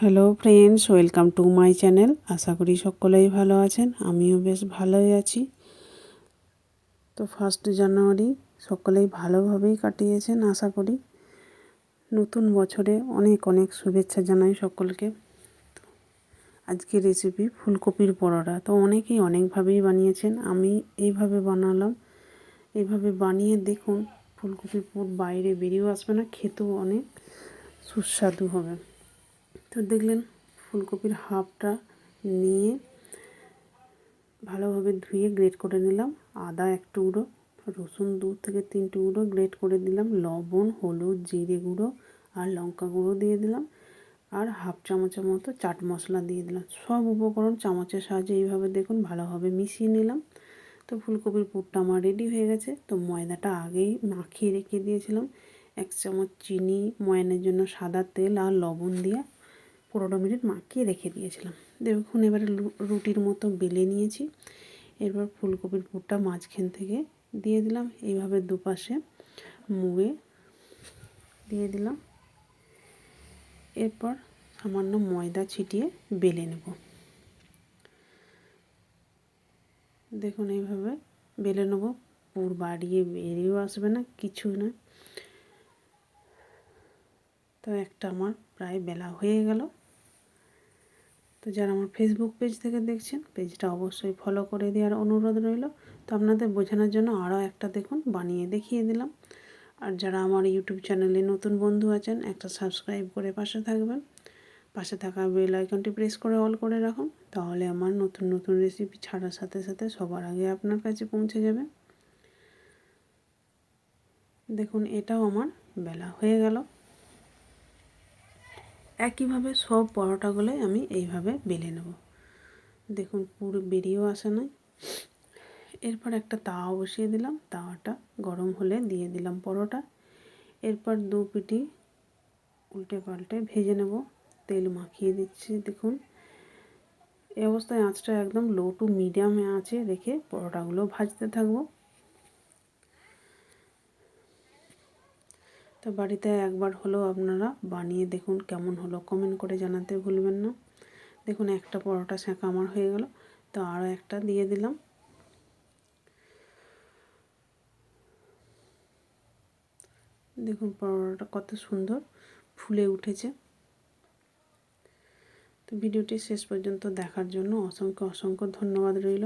Hello friends welcome to my channel আশা করি সকলেই ভালো আছেন। আমিও বেশ ভালোই আছি। তো ফার্স্ট জানুয়ারি সকলেই ভালোভাবেই কাটিয়েছেন, আশা করি। নতুন বছরে অনেক অনেক শুভেচ্ছা জানাই সকলকে। আজকের রেসিপি ফুলকপির পরোটা। তো অনেকেই অনেকভাবেই বানিয়েছেন। আমি এইভাবে বানালাম। এইভাবে বানিয়ে দেখুন, ফুলকপির পুর বাইরে বেরিয়েও আসবে না, খেতেও অনেক সুস্বাদু হবে। তো দেখলেন ফুলকপির হাফটা নিয়ে ভালোভাবে ধুয়ে গ্রেট করে নিলাম। আদা এক টুকরো, রসুন দু থেকে তিন টুকরো গ্রেট করে দিলাম। লবণ, হলুদ, জিরে গুঁড়ো আর লঙ্কা গুঁড়ো দিয়ে দিলাম। আর হাফ চামচের মতো চাট মশলা দিয়ে দিলাম। সব উপকরণ চামচের সাহায্যে এইভাবে দেখুন ভালোভাবে মিশিয়ে নিলাম। তো ফুলকপির পুরটা আমার রেডি হয়ে গেছে। তো ময়দাটা আগেই মাখিয়ে রেখে দিয়েছিলাম। এক চামচ চিনি, ময়ানের জন্য সাদা তেল আর লবণ দিয়ে পনেরো মিনিট মাখিয়ে রেখে দিয়েছিলাম। দেখুন, এবারে রুটির মতো বেলে নিয়েছি। এরপর ফুলকপির পুরটা মাঝখান থেকে দিয়ে দিলাম। এইভাবে দুপাশে মুড়ে দিয়ে দিলাম। এরপর সামান্য ময়দা ছিটিয়ে বেলে নেব। দেখুন, এইভাবে বেলে নেব। পুর বাড়িয়ে বেরিয়েও আসবে না, কিছু না। তো একটা আমার প্রায় বেলা হয়ে গেল। তো যারা আমার ফেসবুক পেজ থেকে দেখছেন পেজটা অবশ্যই ফলো করে দেওয়ার অনুরোধ রইল। তো আপনাদের বোঝানোর জন্য আরও একটা দেখুন, বানিয়ে দেখিয়ে দিলাম। আর যারা আমার ইউটিউব চ্যানেলে নতুন বন্ধু আছেন, একটা সাবস্ক্রাইব করে পাশে থাকবেন। পাশে থাকা বেল আইকনটি প্রেস করে অল করে রাখুন, তাহলে আমার নতুন নতুন রেসিপি ছাড়ার সাথে সাথে সবার আগে আপনার কাছে পৌঁছে যাবে। দেখুন, এটাও আমার বেলা হয়ে গেল। একইভাবে সব পরোটাগুলোই আমি এইভাবে বেলে নেব। দেখুন, পুরো বেরিয়েও আসে নাই। এরপর একটা তাওয়া বসিয়ে দিলাম। তাওয়াটা গরম হলে দিয়ে দিলাম পরোটা। এরপর দু পিটি উল্টে পাল্টে ভেজে নেব। তেল মাখিয়ে দিচ্ছি, দেখুন। এই অবস্থায় আঁচটা একদম লো টু মিডিয়ামে আছে রেখে পরোটাগুলো ভাজতে থাকব। তো বাড়িতে একবার হলেও আপনারা বানিয়ে দেখুন কেমন হলো। কমেন্ট করে জানাতে ভুলবেন না। দেখুন একটা পরোটা সেঁকা আমার হয়ে গেল। তো আরও একটা দিয়ে দিলাম। দেখুন পরোটাটা কত সুন্দর ফুলে উঠেছে। তো ভিডিওটি শেষ পর্যন্ত দেখার জন্য অসংখ্য অসংখ্য ধন্যবাদ রইল।